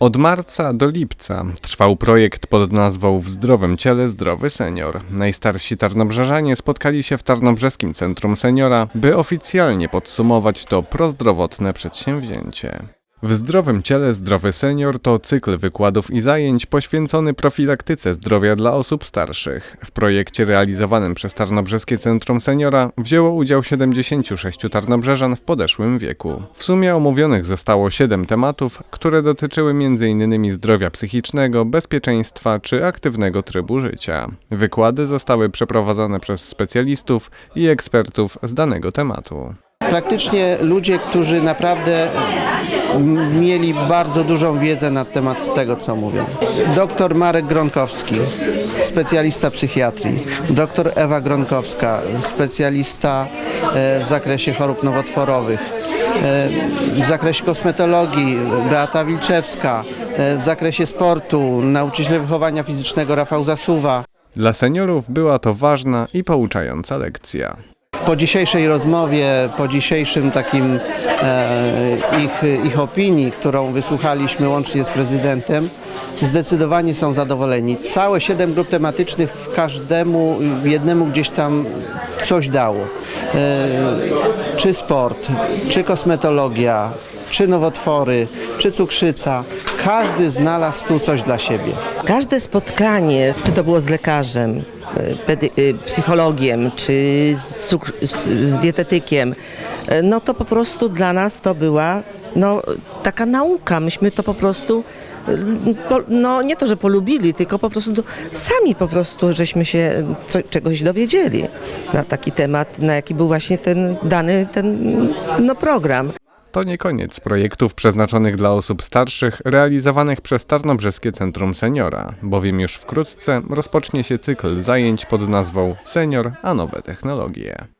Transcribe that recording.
Od marca do lipca trwał projekt pod nazwą W zdrowym ciele zdrowy senior. Najstarsi tarnobrzeżanie spotkali się w Tarnobrzeskim Centrum Seniora, by oficjalnie podsumować to prozdrowotne przedsięwzięcie. W zdrowym ciele zdrowy senior to cykl wykładów i zajęć poświęcony profilaktyce zdrowia dla osób starszych. W projekcie realizowanym przez Tarnobrzeskie Centrum Seniora wzięło udział 76 tarnobrzeżan w podeszłym wieku. W sumie omówionych zostało 7 tematów, które dotyczyły m.in. zdrowia psychicznego, bezpieczeństwa czy aktywnego trybu życia. Wykłady zostały przeprowadzone przez specjalistów i ekspertów z danego tematu. Praktycznie ludzie, którzy naprawdę mieli bardzo dużą wiedzę na temat tego, co mówią. Doktor Marek Gronkowski, specjalista psychiatrii. Doktor Ewa Gronkowska, specjalista e, w zakresie chorób nowotworowych. E, W zakresie kosmetologii Beata Wilczewska. E, W zakresie sportu nauczyciel wychowania fizycznego Rafał Zasuwa. Dla seniorów była to ważna i pouczająca lekcja. Po dzisiejszej rozmowie, po dzisiejszym takim e, ich, ich opinii, którą wysłuchaliśmy łącznie z prezydentem, zdecydowanie są zadowoleni. Całe siedem grup tematycznych w każdemu, jednemu gdzieś tam coś dało. E, czy sport, czy kosmetologia, czy nowotwory, czy cukrzyca. Każdy znalazł tu coś dla siebie. Każde spotkanie, czy to było z lekarzem, psychologiem, czy z, dietetykiem, y, no to po prostu dla nas to była no, taka nauka. Myśmy to po prostu, y, no nie to, że polubili, tylko po prostu sami po prostu żeśmy się co, czegoś dowiedzieli na taki temat, na jaki był właśnie ten dany ten no, program. To nie koniec projektów przeznaczonych dla osób starszych realizowanych przez Tarnobrzeskie Centrum Seniora, bowiem już wkrótce rozpocznie się cykl zajęć pod nazwą Senior a nowe technologie.